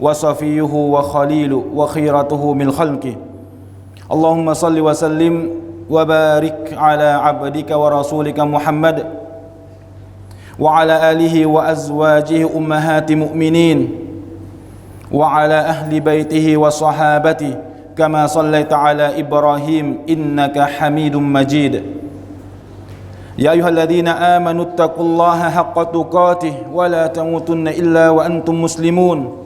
وصفيه وخليله وخيرته من خلقه. اللهم صل وسلم وبارك على عبدك ورسولك محمد وعلى آله وأزواجه أمهات مؤمنين وعلى أهل بيته وصحابته كما صليت على إبراهيم إنك حميد مجيد. يا أيها الذين آمنوا اتقوا الله حق تقاته ولا تموتن إلا وأنتم مسلمون.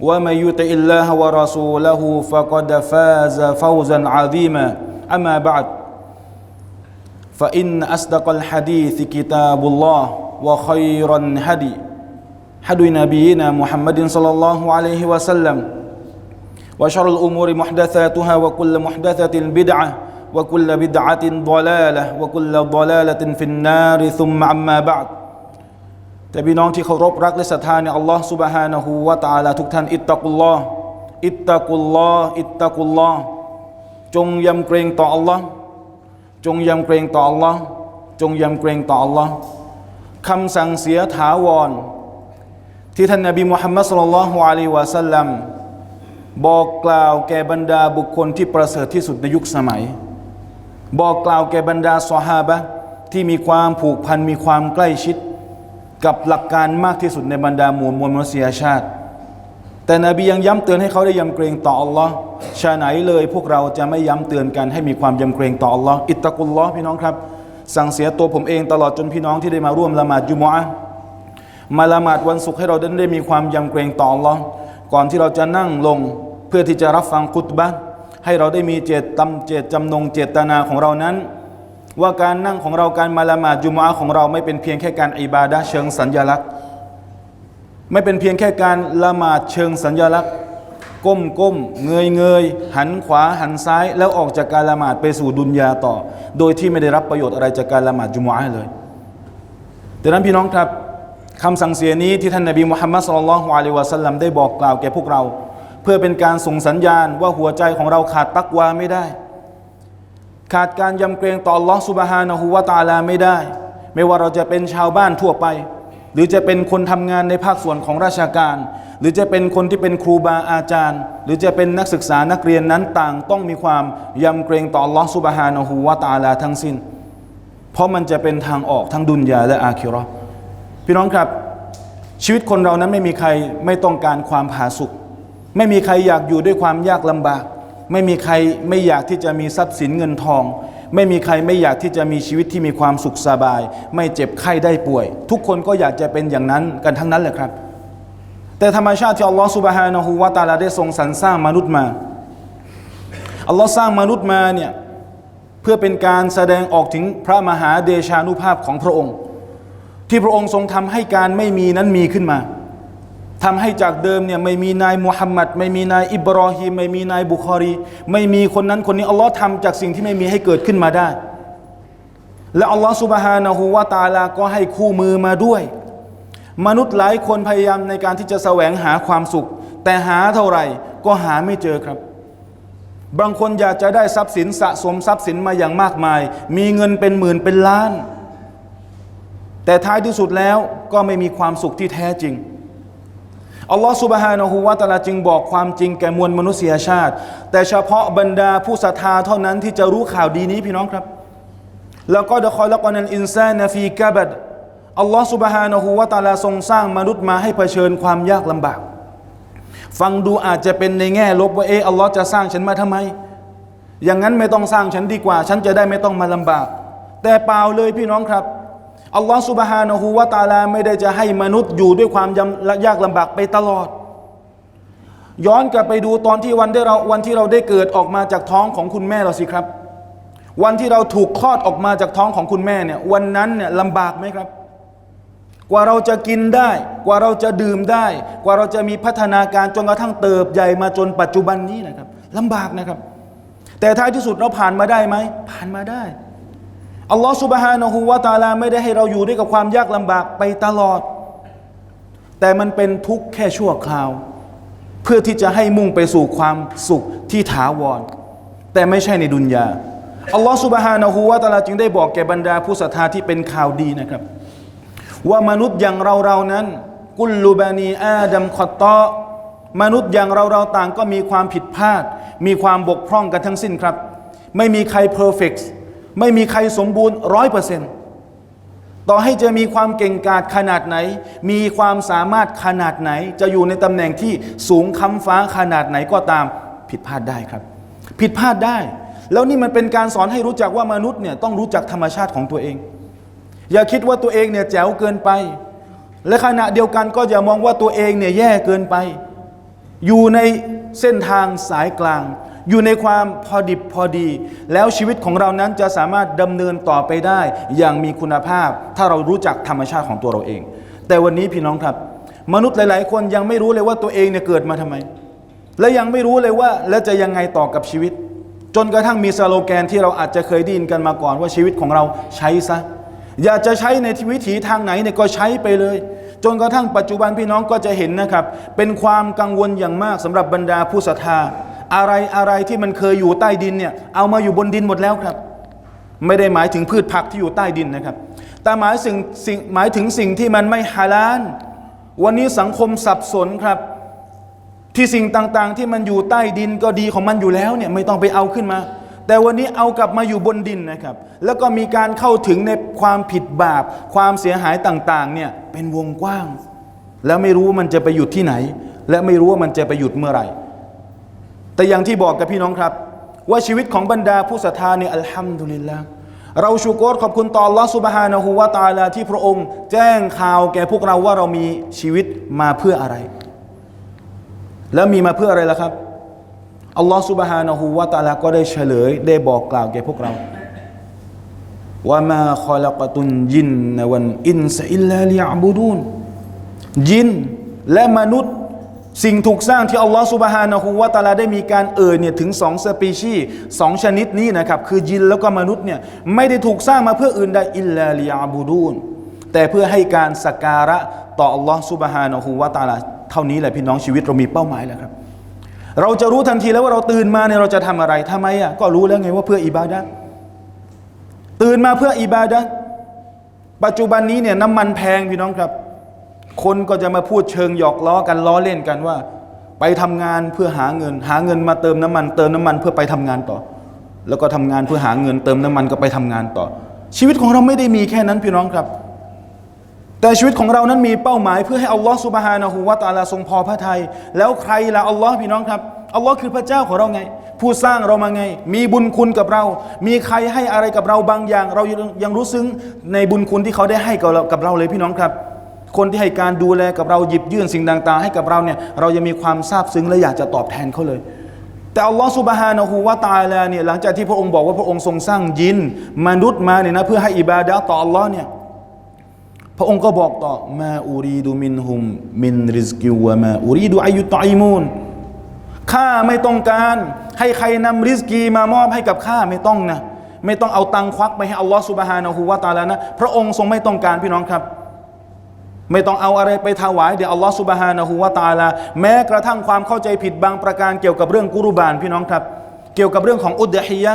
ومن يطع الله ورسوله فقد فاز فوزا عظيما اما بعد. فان اصدق الحديث كتاب الله وخير الهدي. هدي نبينا محمد صلى الله عليه وسلم. وشر الأمور محدثاتها وكل محدثة بدعة وكل بدعة ضلالة وكل ضلالة في النار ثم أما بعد. แต่พี่น้องที่เคารพรักและศรัทธาในอัลลอฮ์สุบฮานะฮูวะตาลาทุกท่านอิตตะกุลลออิตตะกุลลออิตตะกุลลอจงยำเกรงต่ออัลลอฮ์จงยำเกรงต่ออัลลอฮ์จงยำเกรงต่ออัลลอฮ์คำสั่งเสียถาวร ที่ท่านนบีมุฮัมมัดสุลลัลฮุอะลัยวะสัลลัมบอกกล่าวแก่บรรดาบุคคลที่ประเสริฐที่สุดในยุคสมัย บอกกล่าวแก่บรรดาสหฮาบะที่มีความผูกพันมีความใกล้ชิด กับหลักการมากที่สุดในบรรดาหมู่มวลมนุษยชาติ แต่นบียังย้ำเตือนให้เขาได้ยำเกรงต่ออัลลอฮ์ชาไหนเลยพวกเราจะไม่ย้ำเตือนกันให้มีความยำเกรงต่ออัลลอฮ์อิตตะกุลลอฮ์พี่น้องครับ สั่งเสียตัวผมเองตลอดจนพี่น้องที่ได้มาร่วมละหมาดจุมอะมาละหมาดวันศุกร์ให้เราได้มีความยำเกรงต่ออัลลอฮ์ก่อนที่เราจะนั่งลงเพื่อที่จะรับฟังคุตบะให้เราได้มีเจตตำเจตจำนงเจตนาของเรานั้น ว่าการนั่งของเราการมาละหมาดจุมอะของเราไม่เป็นเพียงแค่การอิบาดะเชิงสัญญลักษณ์ ไม่เป็นเพียงแค่การละหมาดเชิงสัญญลักษณ์ ก้มก้มเงยเงยหันขวาหันซ้าย แล้วออกจากการละหมาดไปสู่ดุนยาต่อ โดยที่ไม่ได้รับประโยชน์อะไรจากการละหมาดจุมอะเลยดังนั้นพี่น้องครับคำสั่งเสียนี้ที่ท่านนบีมุฮัมมัดสุลลัลฮุอะลัยฮิวะสัลลัมได้บอกกล่าวแก่พวกเรา เพื่อเป็นการส่งสัญญาณว่าหัวใจของเราขาดตักวาไม่ได้ ขาดการยำเกรงต่อ Allah Subhanahu wa Taala ไม่ได้ ไม่ว่าเราจะเป็นชาวบ้านทั่วไป หรือจะเป็นคนทำงานในภาคส่วนของราชการ หรือจะเป็นคนที่เป็นครูบาอาจารย์ หรือจะเป็นนักศึกษานักเรียนนั้นต่าง ต้องมีความยำเกรงต่อ Allah Subhanahu wa Taala ทั้งสิ้น เพราะมันจะเป็นทางออกทั้งดุนยาและอาคิราะห์พี่น้องครับ ชีวิตคนเรานั้นไม่มีใครไม่ต้องการความผาสุกไม่มีใครอยากอยู่ด้วยความยากลำบาก ไม่มีใครไม่อยากที่จะมีทรัพย์สินเงินทอง ไม่มีใครไม่อยากที่จะมีชีวิตที่มีความสุขสบาย ไม่เจ็บไข้ได้ป่วย ทุกคนก็อยากจะเป็นอย่างนั้นกันทั้งนั้นแหละครับ แต่ธรรมชาติที่อัลลอฮฺสุบฮานะฮูวาตาลาได้ทรงสรรสร้างมนุษย์มาอัลลอฮ์สร้างมนุษย์มาเนี่ยเพื่อเป็นการแสดงออกถึงพระมหาเดชานุภาพของพระองค์ ที่พระองค์ทรงทำให้การไม่มีนั้นมีขึ้นมา ทำให้จากเดิมเนี่ยไม่มีนายมุฮัมมัดไม่มีนายอิบรอฮีมไม่มีนายบุคอรี ไม่มีคนนั้นคนนี้อัลลอฮ์ทำจากสิ่งที่ไม่มีให้เกิดขึ้นมาได้ และอัลลอฮ์สุบฮานะฮูวาตาลาก็ให้คู่มือมาด้วย มนุษย์หลายคนพยายามในการที่จะแสวงหาความสุข แต่หาเท่าไหร่ก็หาไม่เจอครับ บางคนอยากจะได้ทรัพย์สินสะสมทรัพย์สินมาอย่างมากมาย มีเงินเป็นหมื่นเป็นล้าน แต่ท้ายที่สุดแล้วก็ไม่มีความสุขที่แท้จริง อัลลอฮฺสุบฮานะฮูวาตะลาจึงบอกความจริงแก่มวลมนุษยชาติ แต่เฉพาะบรรดาผู้ศรัทธาเท่านั้นที่จะรู้ข่าวดีนี้พี่น้องครับ แล้วก็ดะคอยละกอนันอินซานฟีกะบัดอัลลอฮฺสุบฮานะฮูวาตะลาทรงสร้างมนุษย์มาให้เผชิญความยากลำบาก ฟังดูอาจจะเป็นในแง่ลบว่าเอออัลลอฮ์จะสร้างฉันมาทำไม อย่างนั้นไม่ต้องสร้างฉันดีกว่า ฉันจะได้ไม่ต้องมาลำบาก แต่เปล่าเลยพี่น้องครับ อัลลอฮ์สุบฮานะฮูวะตาลาไม่ได้จะให้มนุษย์อยู่ด้วยความยากลำบากไปตลอด ย้อนกลับไปดูตอนที่วันที่เราวันที่เราได้เกิดออกมาจากท้องของคุณแม่เราสิครับ วันที่เราถูกคลอดออกมาจากท้องของคุณแม่เนี่ยวันนั้นเนี่ยลำบากไหมครับ กว่าเราจะกินได้ กว่าเราจะดื่มได้ กว่าเราจะมีพัฒนาการจนกระทั่งเติบใหญ่มาจนปัจจุบันนี้นะครับลำบากนะครับ แต่ท้ายที่สุดเราผ่านมาได้ไหมผ่านมาได้ อัลลอฮฺสุบฮานะฮูวาตาลาไม่ได้ให้เราอยู่ด้วยกับความยากลำบากไปตลอด แต่มันเป็นทุกข์แค่ชั่วคราว เพื่อที่จะให้มุ่งไปสู่ความสุขที่ถาวร แต่ไม่ใช่ในดุนยาอัลลอฮฺสุบฮานะฮูวาตาลาจึงได้บอกแก่บรรดาผู้ศรัทธาที่เป็นข่าวดีนะครับ ว่ามนุษย์อย่างเราเรานั้น กุลลูบานีอาดัมขอตอมนุษย์อย่างเราเราต่างก็มีความผิดพลาด มีความบกพร่องกันทั้งสิ้นครับ ไม่มีใครเพอร์เฟกต์ ไม่มีใครสมบูรณ์ร้อยเปอร์เซ็นต์ต่อให้จะมีความเก่งกาจขนาดไหน มีความสามารถขนาดไหน จะอยู่ในตำแหน่งที่สูงคำฟ้าขนาดไหนก็ตามผิดพลาดได้ครับ ผิดพลาดได้ แล้วนี่มันเป็นการสอนให้รู้จักว่ามนุษย์เนี่ยต้องรู้จักธรรมชาติของตัวเอง อย่าคิดว่าตัวเองเนี่ยแจ๋วเกินไป และขณะเดียวกันก็อย่ามองว่าตัวเองเนี่ยแย่เกินไป อยู่ในเส้นทางสายกลาง อยู่ในความพอดิบพอดี แล้วชีวิตของเรานั้นจะสามารถดำเนินต่อไปได้ อย่างมีคุณภาพ ถ้าเรารู้จักธรรมชาติของตัวเราเอง แต่วันนี้พี่น้องครับ มนุษย์หลาย ๆ คนยังไม่รู้เลยว่าตัวเองเนี่ยเกิดมาทำไม และยังไม่รู้เลยว่าแล้วจะยังไงต่อกับชีวิต จนกระทั่งมีสโลแกนที่เราอาจจะเคยได้ยินกันมาก่อนว่าชีวิตของเราใช้ซะอยากจะใช้ในวิถีทางไหนเนี่ยก็ใช้ไปเลย จนกระทั่งปัจจุบันพี่น้องก็จะเห็นนะครับ เป็นความกังวลอย่างมากสำหรับบรรดาผู้ศรัทธา อะไรอะไรที่มันเคยอยู่ใต้ดินเนี่ยเอามาอยู่บนดินหมดแล้วครับ ไม่ได้หมายถึงพืชผักที่อยู่ใต้ดินนะครับ แต่หมายสิ่งสิ่งหมายถึงสิ่งที่มันไม่ฮาลาลวันนี้สังคมสับสนครับ ที่สิ่งต่างๆ ที่มันอยู่ใต้ดินก็ดีของมันอยู่แล้วเนี่ยไม่ต้องไปเอาขึ้นมา แต่วันนี้เอากลับมาอยู่บนดินนะครับ แล้วก็มีการเข้าถึงในความผิดบาป ความเสียหายต่างๆเนี่ยเป็นวงกว้าง แล้วไม่รู้ว่ามันจะไปหยุดที่ไหน และไม่รู้ว่ามันจะไปหยุดเมื่อไหร่ แต่อย่างที่บอกกับพี่น้องครับ ว่าชีวิตของบรรดาผู้ศรัทธาเนี่ยอัลฮัมดุลิลละเราชูโกรขอบคุณต่อ Allah Subhanahu wa Taala ที่พระองค์ แจ้งข่าวแก่พวกเราว่าเรามีชีวิตมาเพื่ออะไร แล้วมีมาเพื่ออะไรล่ะครับ อัลลอฮ์ سبحانه และ تعالى ก็ได้เฉลย ได้บอกกล่าวแก่พวกเรา ว่ามาคอลักตุนยินนวันอินสอิลลาลิยบูดูนยินและมนุษย์ สิ่งถูกสร้างที่อัลลอฮฺสุบฮานะฮูวาตาลาได้มีการเอ่ยเนี่ยถึงสองสปีชีสองชนิดนี้นะครับคือยินแล้วก็มนุษย์เนี่ยไม่ได้ถูกสร้างมาเพื่ออื่นใดอิลลาลิยาบูดูนแต่เพื่อให้การสักการะต่ออัลลอฮฺสุบฮานะฮูวาตาลาเท่านี้แหละพี่น้องชีวิตเรามีเป้าหมายแล้วครับ เราจะรู้ทันทีแล้วว่าเราตื่นมาเนี่ยเราจะทำอะไรทำไมอะก็รู้แล้วไงว่าเพื่ออิบาดะตื่นมาเพื่ออิบาดะปัจจุบันนี้เนี่ยน้ำมันแพงพี่น้องครับ คนก็จะมาพูดเชิงหยอกล้อกันล้อเล่นกันว่า ไปทำงานเพื่อหาเงิน หาเงินมาเติมน้ำมัน เติมน้ำมันเพื่อไปทำงานต่อ แล้วก็ทำงานเพื่อหาเงิน เติมน้ำมันก็ไปทำงานต่อ ชีวิตของเราไม่ได้มีแค่นั้นพี่น้องครับ แต่ชีวิตของเรานั้นมีเป้าหมายเพื่อให้อัลลอฮ์สุบฮานะฮูวะตาลาทรงพอพระทัยแล้วใครล่ะอัลลอฮ์พี่น้องครับอัลลอฮ์คือพระเจ้าของเราไง ผู้สร้างเรามาไง มีบุญคุณกับเรา มีใครให้อะไรกับเราบางอย่าง เรายังรู้ซึ้งในบุญคุณที่เขาได้ให้กับเรากับเราเลยพี่น้องครับ คนที่ให้การดูแลกับเราหยิบยื่นสิ่งต่าง ๆ ให้กับเราเนี่ยเรายังมีความซาบซึ้งและอยากจะตอบแทนเขาเลย แต่อัลลอฮ์สุบฮานะฮูวะตะอาลาเนี่ยหลังจากที่พระองค์บอกว่าพระองค์ทรงสร้างยิน มนุษย์มาเนี่ยนะเพื่อให้อิบาดะต่ออัลลอฮ์เนี่ยพระองค์ก็บอกต่อมาอูรีดูมินหุมมินริสกิวะมาอูรีดูอายุตอยมูนข้าไม่ต้องการให้ใครนำริสกีมามอบให้กับข้าไม่ต้องนะไม่ต้องเอาตังควักไปให้อัลลอฮ์สุบฮานะฮูวาตาลานะพระองค์ทรงไม่ต้องการพี่น้องครับ ไม่ต้องเอาอะไรไปถวายเดี๋ยวอัลลอฮ์สุบฮานะฮูวาตาลาแม้กระทั่งความเข้าใจผิดบางประการเกี่ยวกับเรื่องกุรุบานพี่น้องครับ เกี่ยวกับเรื่องของอุดฮียะ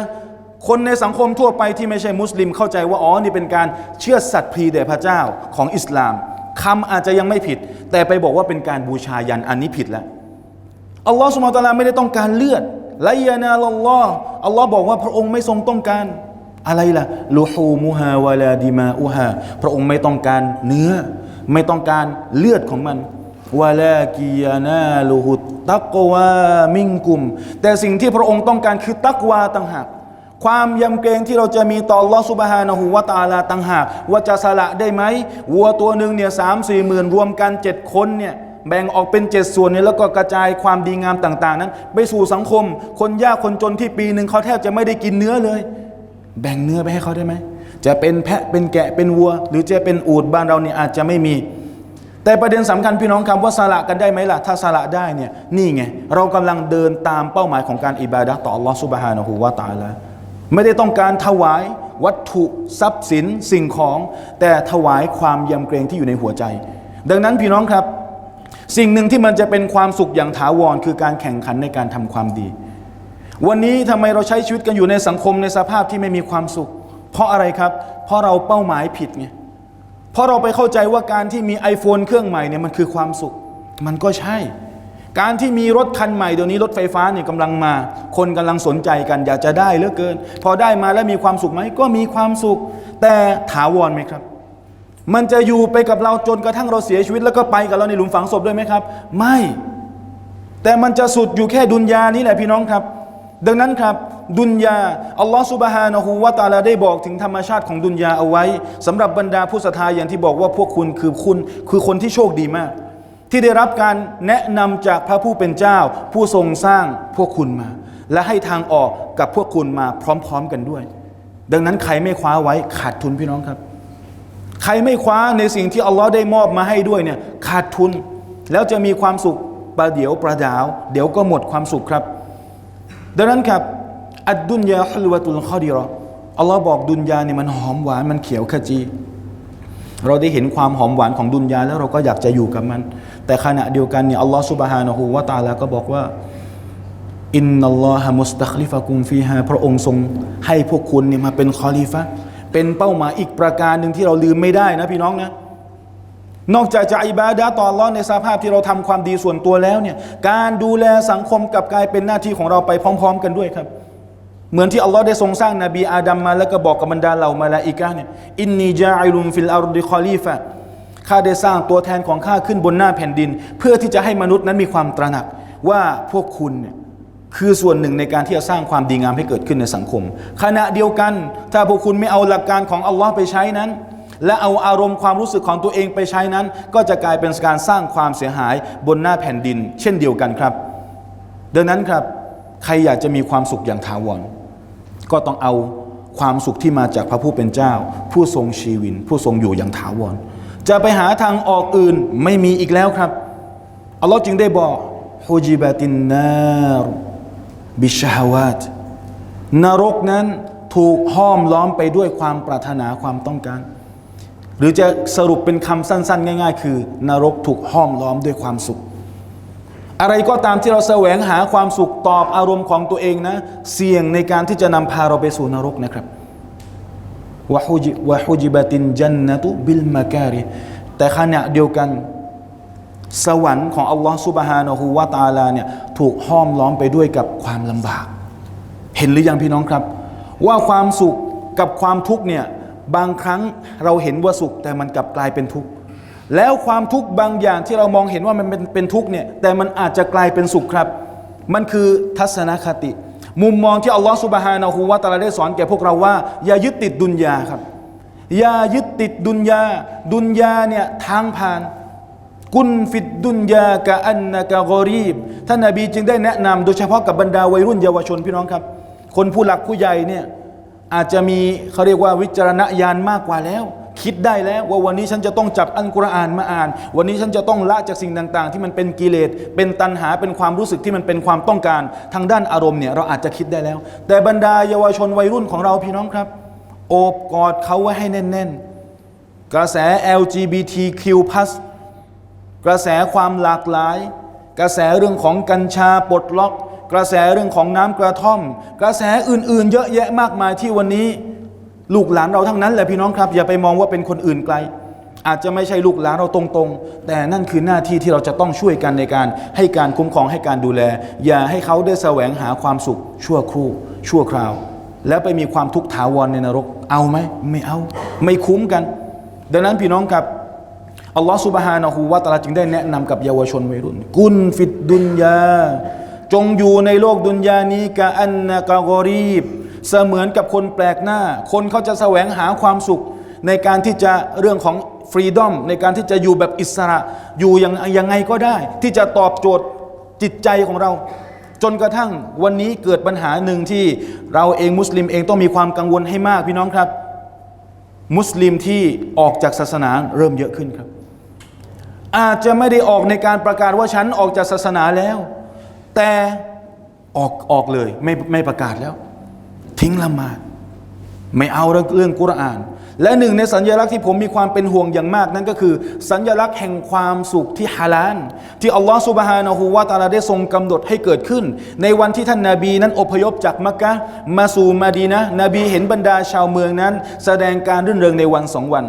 คนในสังคมทั่วไปที่ไม่ใช่มุสลิมเข้าใจว่าอ๋อนี่เป็นการเชื่อสัตย์พรีแด่พระเจ้าของอิสลามคำอาจจะยังไม่ผิด แต่ไปบอกว่าเป็นการบูชายันอันนี้ผิดแล้วอัลลอฮ์สุมานะตะลาไม่ได้ต้องการเลือดไลยานาลลอฮ์อัลลอฮ์บอกว่าพระองค์ไม่ทรงต้องการอะไรล่ะลูฮูมูฮาวาลาดิมาอูฮาพระองค์ไม่ต้องการเนื้อ ไม่ต้องการเลือดของมันวะลากิยานาลุหุตตักวามิงกุม แต่สิ่งที่พระองค์ต้องการคือตักวาต่างหากความยำเกรงที่เราจะมีต่อ Allah Subhanahu wa Taala ต่างหากว่าจะสละได้ไหมวัวตัวหนึ่งเนี่ยสามสี่หมื่นรวมกันเจ็ดคนเนี่ยแบ่งออกเป็นเจ็ดส่วนเนี่ยแล้วก็กระจายความดีงามต่าง ๆ นั้น ไปสู่สังคม คนยากคนจนที่ปีหนึ่งเขาแทบจะไม่ได้กินเนื้อเลย แบ่งเนื้อไปให้เขาได้ไหม จะเป็นแพะเป็นแกะเป็นวัว หรือจะเป็นอูดบ้านเราเนี่ยอาจจะไม่มี แต่ประเด็นสำคัญพี่น้องคำว่าสละกันได้ไหมล่ะ ถ้าสละได้เนี่ยนี่ไง เรากำลังเดินตามเป้าหมายของการอิบาดะต่อ Allah Subhanahu wa Taala ไม่ได้ต้องการถวายวัตถุทรัพย์สินสิ่งของ แต่ถวายความยำเกรงที่อยู่ในหัวใจ ดังนั้นพี่น้องครับ สิ่งหนึ่งที่มันจะเป็นความสุขอย่างถาวรคือการแข่งขันในการทำความดี วันนี้ทำไมเราใช้ชีวิตกันอยู่ในสังคมในสภาพที่ไม่มีความสุข เพราะอะไรครับ เพราะเราเป้าหมายผิดไงเพราะเราไปเข้าใจว่าการที่มี iPhone เครื่องใหม่เนี่ยมันคือความสุข มันก็ใช่ การที่มีรถคันใหม่เดี๋ยวนี้รถไฟฟ้าเนี่ยกำลังมา คนกำลังสนใจกันอยากจะได้เหลือเกิน พอได้มาแล้วมีความสุขไหมก็มีความสุข แต่ถาวรไหมครับ มันจะอยู่ไปกับเราจนกระทั่งเราเสียชีวิต แล้วก็ไปกับเราในหลุมฝังศพด้วยไหมครับ ไม่ แต่มันจะสุดอยู่แค่ดุนยานี่แหละพี่น้องครับ ดังนั้นครับ ดุนยาอัลลอฮฺสุบฮานะฮูวะตาลาได้บอกถึงธรรมชาติของดุนยาเอาไว้สำหรับบรรดาผู้ศรัทธาอย่างที่บอกว่าพวกคุณคือคุณคือคนที่โชคดีมาก ที่ได้รับการแนะนำจากพระผู้เป็นเจ้า ผู้ทรงสร้างพวกคุณมา และให้ทางออกกับพวกคุณมาพร้อม ๆกันด้วย ดังนั้นใครไม่คว้าไว้ขาดทุนพี่น้องครับ ใครไม่คว้าในสิ่งที่อัลลอฮ์ได้มอบมาให้ด้วยเนี่ยขาดทุนแล้วจะมีความสุขประเดี๋ยวประดาว เดี๋ยวก็หมดความสุขครับ ดังนั้นครับ อัดดุนยาฮัลวะตุลข้อดีรออัลลอฮ์บอกดุนยาเนี่ยมันหอมหวานมันเขียวขจี เราได้เห็นความหอมหวานของดุนยาแล้วเราก็อยากจะอยู่กับมัน แต่ขณะเดียวกันเนี่ยอัลลอฮ์สุบฮานะฮูวะตาลาก็บอกว่าอินนัลลอฮะมุสตัคลิฟะกุมฟีฮาพระองค์ทรงให้พวกคุณเนี่ยมาเป็นคอลีฟะเป็นเป้าหมายอีกประการหนึ่งที่เราลืมไม่ได้นะพี่น้องนะนอกจากจะอิบาดะต่ออัลลอฮ์ในสภาพที่เราทำความดีส่วนตัวแล้วเนี่ยการดูแลสังคมกับกลายเป็นหน้าที่ของเราไปพร้อม ๆ กันด้วยครับ เหมือนที่อัลลอฮ์ได้ทรงสร้างนบีอาดัมมาแล้วก็บอกกับบรรดาเหล่ามาลาอิกะเนี่ยอินนีจาอิลุมฟิลอาร์ดิคอลีฟะข้าได้สร้างตัวแทนของข้าขึ้นบนหน้าแผ่นดิน เพื่อที่จะให้มนุษย์นั้นมีความตระหนักว่าพวกคุณเนี่ยคือส่วนหนึ่งในการที่จะสร้างความดีงามให้เกิดขึ้นในสังคม ขณะเดียวกัน ถ้าพวกคุณไม่เอาหลักการของอัลลอฮ์ไปใช้นั้น และเอาอารมณ์ความรู้สึกของตัวเองไปใช้นั้น ก็จะกลายเป็นการสร้างความเสียหายบนหน้าแผ่นดิน เช่นเดียวกันครับ ดังนั้นครับ ใครอยากจะมีความสุขอย่างถาวร ก็ต้องเอาความสุขที่มาจากพระผู้เป็นเจ้า ผู้ทรงชีวิน ผู้ทรงอยู่อย่างถาวร จะไปหาทางออกอื่นไม่มีอีกแล้วครับอัลลอฮ์จึงได้บอกฮุจิบะตินนารบิชฮาวาตนรกนั้นถูกห้อมล้อมไปด้วยความปรารถนาความต้องการ หรือจะสรุปเป็นคำสั้น ๆ ง่าย ๆ คือ นรกถูกห้อมล้อมด้วยความสุข อะไรก็ตามที่เราแสวงหาความสุขตอบอารมณ์ของตัวเองนะ เสี่ยงในการที่จะนำพาเราไปสู่นรกนะครับวะฮุจิวะฮุจิบตินจันนตุบิลมาการิแต่ขณะเดียวกัน สวรรค์ของอัลลอฮ์ซุบฮานะฮูวะตะอาลาเนี่ยถูกห้อมล้อมไปด้วยกับความลำบาก เห็นหรือยังพี่น้องครับ ว่าความสุขกับความทุกข์เนี่ยบางครั้งเราเห็นว่าสุขแต่มันกลับกลายเป็นทุกข์ แล้วความทุกข์บางอย่างที่เรามองเห็นว่ามันเป็นเป็นทุกข์เนี่ยแต่มันอาจจะกลายเป็นสุขครับ มันคือทัศนคติ มุมมองที่อัลลอฮฺสุบฮานะฮูวะตะอาลาได้สอนแก่พวกเราว่า อย่ายึดติดดุนยาครับ อย่ายึดติดดุนยา ดุนยาเนี่ยทางผ่าน กุนฟิดดุนยากะอันนะกะกอรีบท่านนบีจึงได้แนะนำโดยเฉพาะกับบรรดาวัยรุ่นเยาวชนพี่น้องครับ คนผู้หลักผู้ใหญ่เนี่ยอาจจะมีเขาเรียกว่าวิจารณญาณมากกว่าแล้ว คิดได้แล้วว่าวันนี้ฉันจะต้องจับอัลกุรอานมาอ่าน วันนี้ฉันจะต้องละจากสิ่งต่าง ๆ ที่มันเป็นกิเลสเป็นตัณหาเป็นความรู้สึกที่มันเป็นความต้องการ ทางด้านอารมณ์เนี่ยเราอาจจะคิดได้แล้ว แต่บรรดาเยาวชนวัยรุ่นของเราพี่น้องครับ โอบกอดเขาไว้ให้แน่น ๆ กระแส LGBTQ+ กระแสความหลากหลาย กระแสเรื่องของกัญชาปลดล็อก กระแสเรื่องของน้ำกระท่อม กระแสอื่นๆ เยอะแยะมากมายที่วันนี้ ลูกหลานเราทั้งนั้นแหละพี่น้องครับ อย่าไปมองว่าเป็นคนอื่นไกล อาจจะไม่ใช่ลูกหลานเราตรงๆ แต่นั่นคือหน้าที่ที่เราจะต้องช่วยกันในการให้การคุ้มครองให้การดูแล อย่าให้เขาได้แสวงหาความสุข ชั่วครู่ ชั่วคราว แล้วไปมีความทุกข์ถาวรในนรก เอาไหมไม่เอา ไม่คุ้มกัน ดังนั้นพี่น้องครับอัลลอฮฺสุบฮานะฮูวะตะอาลาจึงได้แนะนำกับเยาวชนวัยรุ่น กุนฟิดดุนยา จงอยู่ในโลกดุนยานี้กะอันนะกะกรีบ เสมือนกับคนแปลกหน้า คนเขาจะแสวงหาความสุข ในการที่จะเรื่องของฟรีดอมในการที่จะอยู่แบบอิสระอยู่ยังยังไงก็ได้ ที่จะตอบโจทย์จิตใจของเรา จนกระทั่งวันนี้เกิดปัญหาหนึ่งที่เราเองมุสลิมเองต้องมีความกังวลให้มากพี่น้องครับ มุสลิมที่ออกจากศาสนาเริ่มเยอะขึ้นครับ อาจจะไม่ได้ออกในการประกาศว่าฉันออกจากศาสนาแล้ว แต่ออกออกเลยไม่ไม่ประกาศแล้ว ทิ้งละหมาด ไม่เอาเรื่องกุรอาน และหนึ่งในสัญลักษณ์ที่ผมมีความเป็นห่วงอย่างมาก นั่นก็คือสัญลักษณ์แห่งความสุขที่ฮาลานที่อัลลอฮฺสุบฮานะฮูวาตาลาได้ทรงกำหนดให้เกิดขึ้น ในวันที่ท่านนาบีนั้นอพยพจากมักกะมาสู่มาดีนะนบีเห็นบรรดาชาวเมืองนั้น แสดงการรื่นเริงในวันสองวัน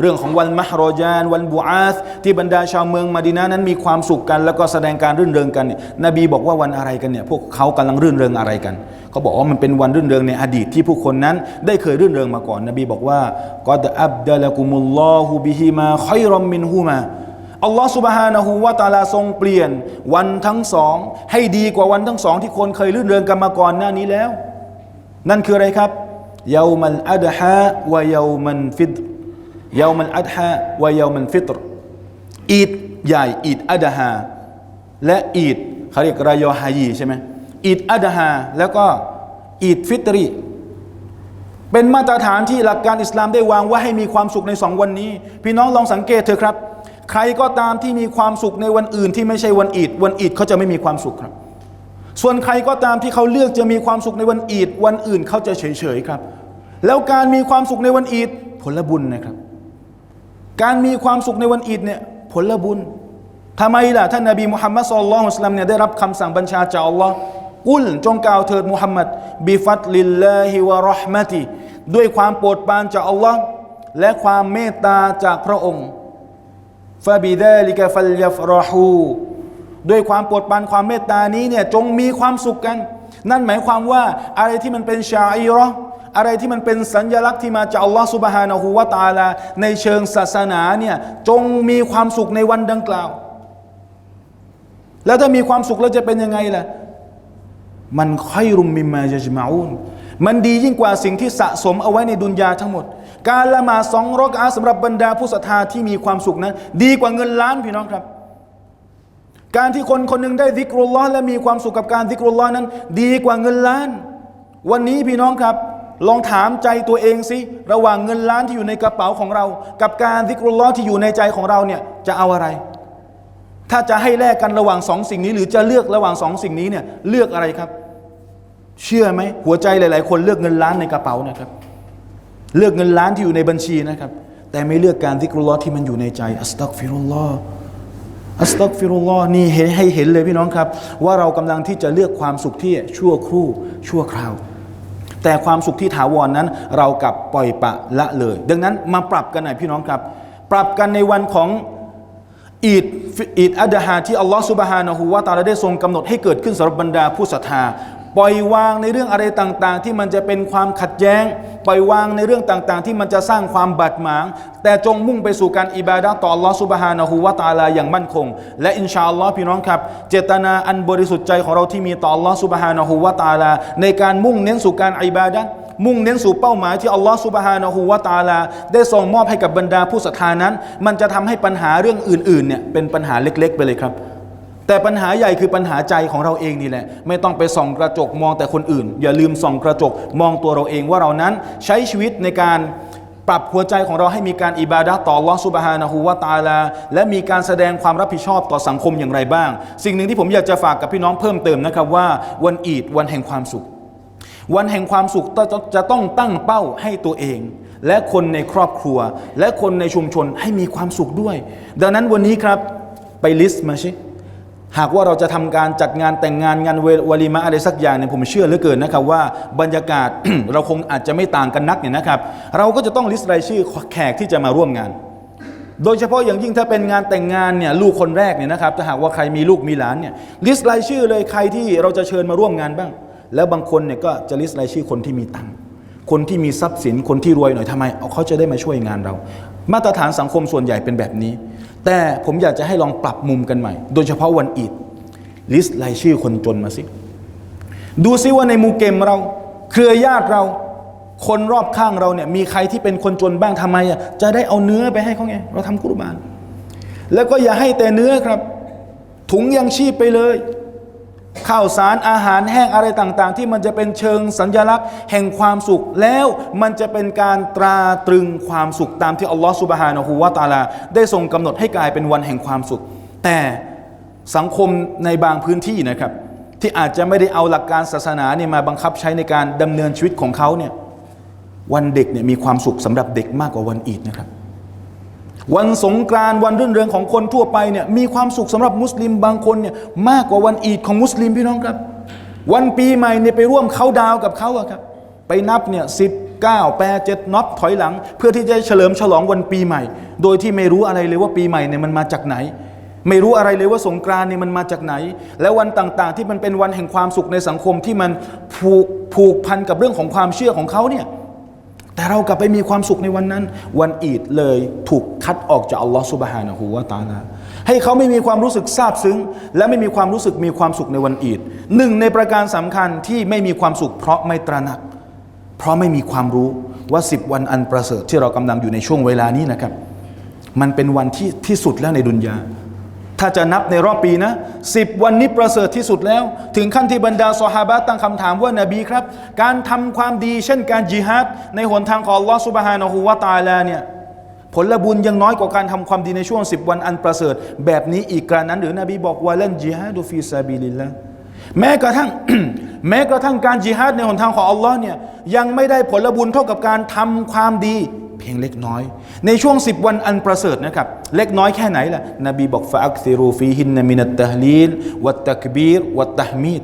เรื่องของวันมหรยานวันบูอาสที่บรรดาชาวเมืองมาดินานั้นมีความสุขกัน แล้วก็แสดงการรื่นเริงกันเนี่ยนบีบอกว่าวันอะไรกันเนี่ยพวกเขากำลังรื่นเริงอะไรกันเขาบอกว่ามันเป็นวันรื่นเริงในอดีตที่ผู้คนนั้น ได้เคยรื่นเริงมาก่อน นบีบอกว่ากอดอับดะลกุมุลลอฮูบิฮิมาคอยรอมมินฮูมาอัลลอฮ์สุบฮานะฮูวาตาลาทรงเปลี่ยนวันทั้งสอง ให้ดีกว่าวันทั้งสอง ที่คนเคยรื่นเริงกันมาก่อนหน้านี้แล้ว นั่นคืออะไรครับเยามันอัดฮะวะยามันฟิดร ยามันอัดฮะวายามันฟิตรอีดใหญ่อีดอัดฮาและอีดเขาเรียกรายอฮายีใช่ไหมอีดอัดฮาแล้วก็อีดฟิตรีเป็นมาตรฐานที่หลักการอิสลามได้วางว่าให้มีความสุขในสองวันนี้ พี่น้องลองสังเกตเถอะครับ ใครก็ตามที่มีความสุขในวันอื่นที่ไม่ใช่วันอีด วันอีดเขาจะไม่มีความสุขครับ ส่วนใครก็ตามที่เขาเลือกจะมีความสุขในวันอีด วันอื่นเขาจะเฉยๆครับ แล้วการมีความสุขในวันอีดผลบุญนะครับ การมีความสุขในวันอีดเนี่ยผลบุญทำไมล่ะท่านนบีมุฮัมมัดสุลลัลฮุสลัมเนี่ยได้รับคำสั่งบัญชาจากอัลลอฮ์กุลจงกล่าวเถิดมุฮัมมัดบิฟัตลิลลาฮิวะราะห์มะติด้วยความโปรดปรานจากอัลลอฮ์และความเมตตาจากพระองค์ฟาบิดาลิกะฟัลยัฟรอฮูด้วยความโปรดปรานความเมตตานี้เนี่ยจงมีความสุขกัน นั่นหมายความว่าอะไรที่มันเป็นชาอีเราะห์ อะไรที่มันเป็นสัญญลักษณ์ที่มาจากอัลลอฮ์สุบฮานะฮูวะตาลา ในเชิงศาสนาเนี่ยจงมีความสุขในวันดังกล่าว แล้วถ้ามีความสุขแล้วจะเป็นยังไงล่ะ มันค่อยรุมมิมาจะจมาอูนมันดียิ่งกว่าสิ่งที่สะสมเอาไว้ในดุนยาทั้งหมด การละหมาดสองรอกอาสำหรับบรรดาผู้ศรัทธาที่มีความสุขนั้น ดีกว่าเงินล้านพี่น้องครับ การที่คนคนหนึ่งได้ซิกรุลลอฮ์และมีความสุขกับการซิกรุลลอฮ์นั้น ดีกว่าเงินล้าน วันนี้พี่น้องครับ ลองถามใจตัวเองสิ ระหว่างเงินล้านที่อยู่ในกระเป๋าของเรา กับการซิกรุลลอฮ์ที่อยู่ในใจของเราเนี่ยจะเอาอะไร ถ้าจะให้แลกกันระหว่างสองสิ่งนี้ หรือจะเลือกระหว่างสองสิ่งนี้เนี่ยเลือกอะไรครับ เชื่อไหมหัวใจหลาย ๆ คนเลือกเงินล้านในกระเป๋านะครับ เลือกเงินล้านที่อยู่ในบัญชีนะครับ แต่ไม่เลือกการซิกรุลลอฮ์ที่มันอยู่ในใจอัสตักฟิรุลลอฮ์อัสตักฟิรุลลอฮ์นี่เห็นให้เห็นเลยพี่น้องครับ ว่าเรากำลังที่จะเลือกความสุขที่ชั่วครู่ชั่วคราว แต่ความสุขที่ถาวรนนั้น เรากลับปล่อยปะละเลย ดังนั้นมาปรับกันหน่อยพี่น้องครับ ปรับกันในวันของอีดอีดอัดฮาที่อัลลอฮฺสุบฮานะฮูวาตาลาได้ทรงกำหนดให้เกิดขึ้นสำหรับบรรดาผู้ศรัทธา ปล่อยวางในเรื่องอะไรต่างๆ ที่มันจะเป็นความขัดแย้ง ปล่อยวางในเรื่องต่างๆ ที่มันจะสร้างความบาดหมาง แต่จงมุ่งไปสู่การอิบาดะต่ออัลลอฮฺสุบฮานะฮูวาตาลาอย่างมั่นคง และอินชาอัลลอฮ์พี่น้องครับ เจตนาอันบริสุทธิ์ใจของเราที่มีต่ออัลลอฮฺสุบฮานะฮูวาตาลาในการมุ่งเน้นสู่การอิบาดะมุ่งเน้นสู่เป้าหมายที่อัลลอฮฺสุบฮานะฮูวาตาลา ได้ทรงมอบให้กับบรรดาผู้ศรัทธานั้น มันจะทำให้ปัญหาเรื่องอื่นๆเนี่ยเป็นปัญหาเล็ก ๆ ไปเลยครับ แต่ปัญหาใหญ่คือปัญหาใจของเราเองนี่แหละ ไม่ต้องไปส่องกระจกมองแต่คนอื่น อย่าลืมส่องกระจกมองตัวเราเองว่าเรานั้นใช้ชีวิตในการปรับหัวใจของเราให้มีการอิบาดะต่อลอสุบฮานะฮูวาตาลา และมีการแสดงความรับผิดชอบต่อสังคมอย่างไรบ้าง สิ่งหนึ่งที่ผมอยากจะฝากกับพี่น้องเพิ่มเติมนะครับว่าวันอีดวันแห่งความสุข วันแห่งความสุขจะต้องตั้งเป้าให้ตัวเอง และคนในครอบครัว และคนในชุมชนให้มีความสุขด้วย ดังนั้นวันนี้ครับไปลิสต์มาสิ หากว่าเราจะทำการจัดงานแต่งงานงานเววลีมะอะไรสักอย่างเนี่ยผมเชื่อเหลือเกินนะครับว่าบรรยากาศเราคงอาจจะไม่ต่างกันนักเนี่ยนะครับ เราก็จะต้องลิสต์รายชื่อแขกที่จะมาร่วมงาน โดยเฉพาะอย่างยิ่งถ้าเป็นงานแต่งงานเนี่ยลูกคนแรกเนี่ยนะครับถ้าหากว่าใครมีลูกมีหลานเนี่ยลิสต์รายชื่อเลยใครที่เราจะเชิญมาร่วมงานบ้าง แล้วบางคนเนี่ยก็จะลิสต์รายชื่อคนที่มีตังค์คนที่มีทรัพย์สินคนที่รวยหน่อยทำไมเาเขาจะได้มาช่วยงานเรา มาตรฐานสังคมส่วนใหญ่เป็นแบบนี้ แต่ผมอยากจะให้ลองปรับมุมกันใหม่ โดยเฉพาะวันอีดลิสต์รายชื่อคนจนมาสิ ดูซิว่าในมูเกมเรา เครือญาติเราคนรอบข้างเราเนี่ยมีใครที่เป็นคนจนบ้างทำไมอะจะได้เอาเนื้อไปให้เขาไง เราทำกุรบาน แล้วก็อย่าให้แต่เนื้อครับ ถุงยังชีพไปเลย ข้าวสารอาหารแห้งอะไรต่างๆ ที่มันจะเป็นเชิงสัญลักษณ์ แห่งความสุขแล้วมันจะเป็นการตราตรึงความสุขตามที่อัลลอฮฺสุบฮานะฮูวาตาลา ได้ทรงกำหนดให้กลายเป็นวันแห่งความสุข แต่สังคมในบางพื้นที่นะครับ ที่อาจจะไม่ได้เอาหลักการศาสนาเนี่ยมาบังคับใช้ในการดำเนินชีวิตของเขาเนี่ยวันเด็กเนี่ยมีความสุขสำหรับเด็กมากกว่าวันอีดนะครับ วันสงกรานต์วันรื่นเริงของคนทั่วไปเนี่ยมีความสุขสำหรับมุสลิมบางคนเนี่ยมากกว่าวันอีดของมุสลิมพี่น้องครับ วันปีใหม่เนี่ยไปร่วมเขาดาวกับเขาอะครับไปนับเนี่ยสิบเก้าแปดเจ็ดนับถอยหลัง เพื่อที่จะเฉลิมฉลองวันปีใหม่ โดยที่ไม่รู้อะไรเลยว่าปีใหม่เนี่ยมันมาจากไหน ไม่รู้อะไรเลยว่าสงกรานต์เนี่ยมันมาจากไหน และวันต่างๆ ที่มันเป็นวันแห่งความสุขในสังคมที่มันผูกผูกพันกับเรื่องของความเชื่อของเขาเนี่ย แต่เรากลับไปมีความสุขในวันนั้น วันอีดเลยถูกคัดออกจากอัลลอฮฺสุบฮานะฮูวาตาลาให้เขาไม่มีความรู้สึกซาบซึ้ง และไม่มีความรู้สึกมีความสุขในวันอีดหนึ่งในประการสำคัญที่ไม่มีความสุขเพราะไม่ตระหนัก เพราะไม่มีความรู้ว่าสิบวันอันประเสริฐที่เรากำลังอยู่ในช่วงเวลานี้นะครับ มันเป็นวันที่ที่สุดแล้วในดุนยา ถ้าจะนับในรอบปีนะสิบวันนี้ประเสริฐที่สุดแล้ว ถึงขั้นที่บรรดาซอฮาบะตั้งคำถามว่านาบีครับ การทำความดีเช่นการจิฮาดในหนทางของอัลลอฮฺสุบฮานะฮูวาตาลาเนี่ยผลบุญยังน้อยกว่าการทำความดีในช่วงสิบวันอันประเสริฐ แบบนี้อีกกระนั้น หรือนบีบอกว่าเล่นจิฮาดูฟีซาบิลิลละแม้กระทั่งแม้กระทั่งการจิฮาดในหนทางของอัลลอฮ์เนี่ยยังไม่ได้ผลบุญเท่ากับการทำความดี เพียงเล็กน้อย ในช่วงสิบวันอันประเสริฐนะครับ เล็กน้อยแค่ไหนล่ะนบีบอกฟะอักซิรูฟีฮินนมินัตตฮลีลวัตตักบีรวัตตะฮมีด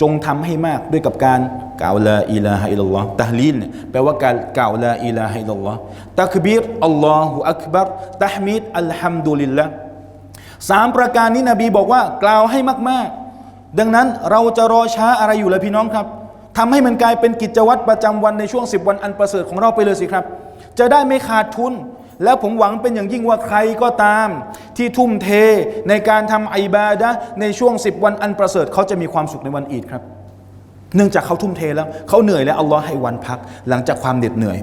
จงทำให้มากด้วยกับการกล่าวลาอิลาฮะอิลลอฮ์ตะฮลีลเนี่ยแปลว่าการกล่าวลาอิลาฮะอิลลอฮ์ตักบีรอัลลอฮุอักบัรตะฮมีดอัลฮัมดุลิลละสามประการนี้นบีบอกว่ากล่าวให้มาก ๆ ดังนั้นเราจะรอช้าอะไรอยู่เลยพี่น้องครับทำให้มันกลายเป็นกิจวัตรประจำวันในช่วงสิบวันอันประเสริฐของเราไปเลยสิครับ จะได้ไม่ขาดทุน แล้วผมหวังเป็นอย่างยิ่งว่าใครก็ตาม ที่ทุ่มเทในการทำไอบาดะในช่วงสิบวันอันประเสริฐเขาจะมีความสุขในวันอีดครับ เนื่องจากเขาทุ่มเทแล้ว เขาเหนื่อยแล้วอัลลอฮ์ให้วันพัก หลังจากความเหน็ดเหนื่อย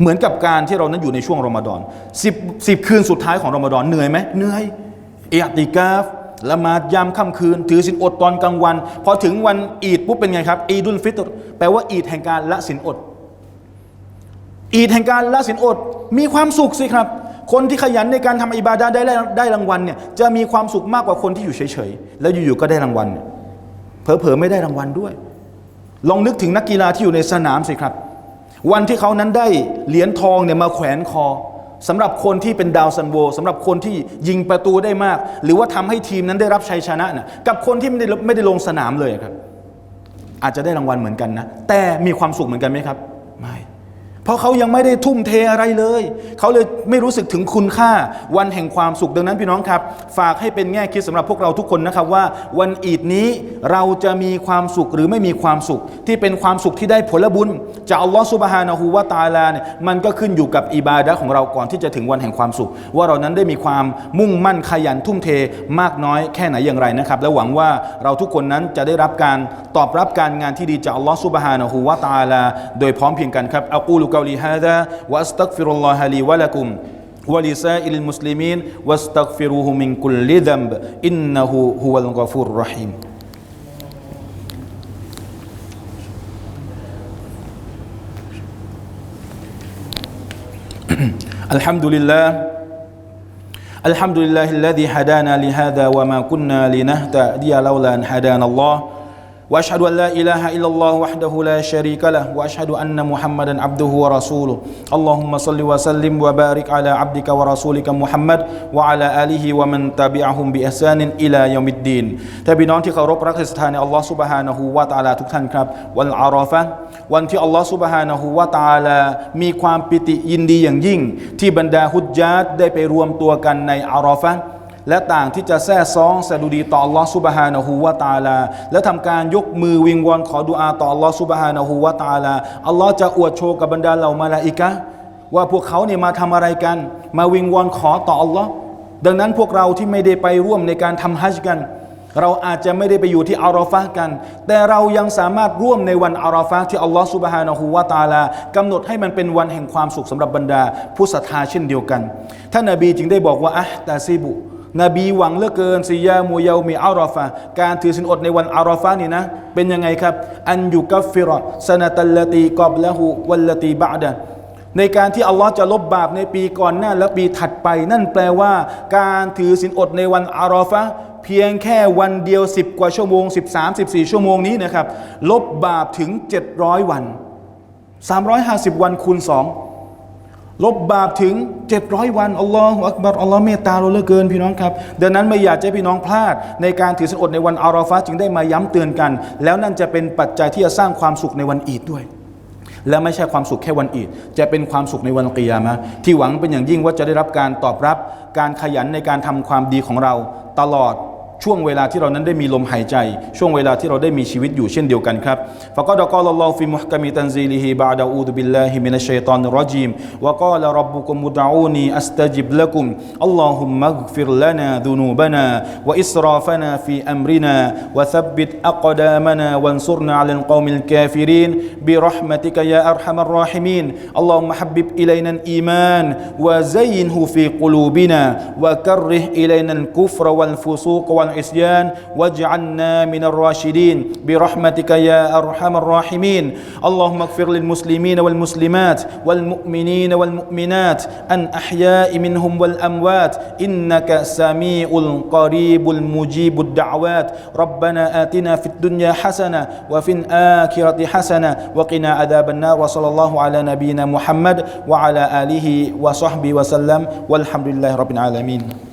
เหมือนกับการที่เรานั้นอยู่ในช่วงรอมฎอนสิบสิบคืนสุดท้ายของรอมฎอนเหนื่อยไหมเหนื่อยเอียติกาฟละหมาดยามค่ำคืน ถือศีลอดตอนกลางวัน พอถึงวันอีดปุ๊บเป็นไงครับ อีดุลฟิตรแปลว่าอีดแห่งการละศีลอด อีดแห่งการละศีลอด มีความสุขสิครับ คนที่ขยันในการทำอิบาดะได้ได้รางวัลเนี่ยจะมีความสุขมากกว่าคนที่อยู่เฉยๆ แล้วอยู่ๆก็ได้รางวัลเนี่ยเผลอๆไม่ได้รางวัลด้วย ลองนึกถึงนักกีฬาที่อยู่ในสนามสิครับ วันที่เขานั้นได้เหรียญทองเนี่ยมาแขวนคอสำหรับคนที่เป็นดาวซันโวสำหรับคนที่ยิงประตูได้มาก หรือว่าทำให้ทีมนั้นได้รับชัยชนะนะกับคนที่ไม่ได้ไม่ได้ลงสนามเลยครับ อาจจะได้รางวัลเหมือนกันนะ แต่มีความสุขเหมือนกันไหมครับ ไม่ เพราะเขายังไม่ได้ทุ่มเทอะไรเลย เขาเลยไม่รู้สึกถึงคุณค่าวันแห่งความสุขดังนั้นพี่น้องครับ ฝากให้เป็นแง่คิดสำหรับพวกเราทุกคนนะครับว่าวันอีดนี้เราจะมีความสุขหรือไม่มีความสุข ที่เป็นความสุขที่ได้ผลบุญจากอัลลอฮฺสุบฮานะฮูวาตาลาเนี่ยมันก็ขึ้นอยู่กับอิบาดะของเราก่อนที่จะถึงวันแห่งความสุข ว่าเรานั้นได้มีความมุ่งมั่นขยันทุ่มเทมากน้อยแค่ไหนอย่างไรนะครับและหวังว่าเราทุกคนนั้นจะได้รับการตอบรับการงานที่ดีจากอัลลอฮฺสุบฮานะฮูวาตาลาโดยพร้อมเพียงกันครับอักูล قولي هذا وأستغفر الله لي ولكم ولسائر المسلمين واستغفروه من كل ذنب إنه هو الغفور الرحيم. الحمد لله الحمد لله الذي هدانا لهذا وما كنا لنهتدي لولا أن هدانا الله. واشهد ان لا اله الا الله وحده لا شريك له واشهد ان محمدا عبده ورسوله اللهم صل وسلم وبارك على عبدك ورسولك محمد وعلى اله ومن تبعهم باحسان الى يوم الدين ท่านพี่น้องที่เคารพรักศรัทธาในอัลลอฮ์ سبحانه และ تعالى ทุกท่านครับ วันอาราฟะห์วันที่อัลลอฮ์ سبحانه และ تعالى มีความปิติยินดีอย่างยิ่ง ที่บรรดาฮุจญาตได้ไปรวมตัวกันในอาราฟะห์ และต่างที่จะแท้ซ้องสะดุดีต่อ Allah Subhanahu wa Ta'ala และทำการยกมือวิงวอนขอดุอาต่อ Allah Subhanahu wa Ta'ala อัลลอฮ์จะอวดโชว์กับบรรดาเหล่ามาลาอิกะว่าพวกเขาเนี่ยมาทำอะไรกัน มาวิงวอนขอต่อ Allah ดังนั้นพวกเราที่ไม่ได้ไปร่วมในการทำฮัจญ์กัน เราอาจจะไม่ได้ไปอยู่ที่อาราฟะกัน แต่เรายังสามารถร่วมในวันอาราฟะที่อัลลอฮฺสุบฮานะฮูวาตาลากำหนดให้มันเป็นวันแห่งความสุขสำหรับบรรดาผู้ศรัทธาเช่นเดียวกัน ท่านนบีจึงได้บอกว่าอะตาซิบุ นบีหวังเหลือเกินซิยามูเยามีอาราฟะการถือศีลอดในวันอาราฟะนี่นะ เป็นยังไงครับ อันยุกัฟฟิรอสนะตัลลตีกอบละหูวัลลตีบะดะในการที่อัลลอฮ์จะลบบาปในปีก่อนหน้าและปีถัดไป นั่นแปลว่า การถือศีลอดในวันอาราฟะเพียงแค่วันเดียว 10 กว่าชั่วโมง 13 14 ชั่วโมงนี้นะครับ ลบบาปถึง 700 วัน 350 วันคูณ2 ลบบาปถึง 700 วันอัลลอฮฺอักบัรอัลลอฮ์เมตตาเราเหลือเกินพี่น้องครับดังนั้นไม่อยากจะให้พี่น้องพลาด ในการถือศีลอดในวันอาราฟะห์จึงได้มาย้ำเตือนกัน แล้วนั่นจะเป็นปัจจัยที่จะสร้างความสุขในวันอีดด้วย และไม่ใช่ความสุขแค่วันอีดจะเป็นความสุขในวันกิยามะที่หวังเป็นอย่างยิ่งว่าจะได้รับการตอบรับ การขยันในการทำความดีของเราตลอด ช่วงเวลาที่เรานั้นได้มีลมหายใจ ช่วงเวลาที่เราได้มีชีวิตอยู่เช่นเดียวกันครับฟะกอดกอลลอฮุฟิมุฮกะมิตันซีลิฮิบะดะอูดุบิลลาฮิมินัชชัยฏอนิรรจีมวะกาลรับบุกุมุดอูนีอัสตะจิบละกุมอัลลอฮุมมักฟิรลานาดุนูบนาวะอิสราฟนาฟีอัมรินาวะซับบิตอักดามนาวันซุรนาอัลกอมิลกาฟิรินบิรห์มะติกยาอัรฮัมรราฮิมีนอัลลอฮุมะฮับบิบอิลัยนัลอีมานวะซัยนฮุฟีกุลูบินาวะกัรริฮอิลัยนัลกุฟรวัลฟุซูกวัล والعصيان واجعلنا من الراشدين. برحمتك يا أرحم الراحمين. اللهم اغفر للمسلمين والمسلمات والمؤمنين والمؤمنات أن أحياء منهم والأموات. إنك سميع القريب المجيب الدعوات. ربنا آتنا في الدنيا حسنة وفي الآخرة حسنة وقنا عذاب النار. وصلى الله على نبينا محمد وعلى آله وصحبه وسلم. والحمد لله رب العالمين.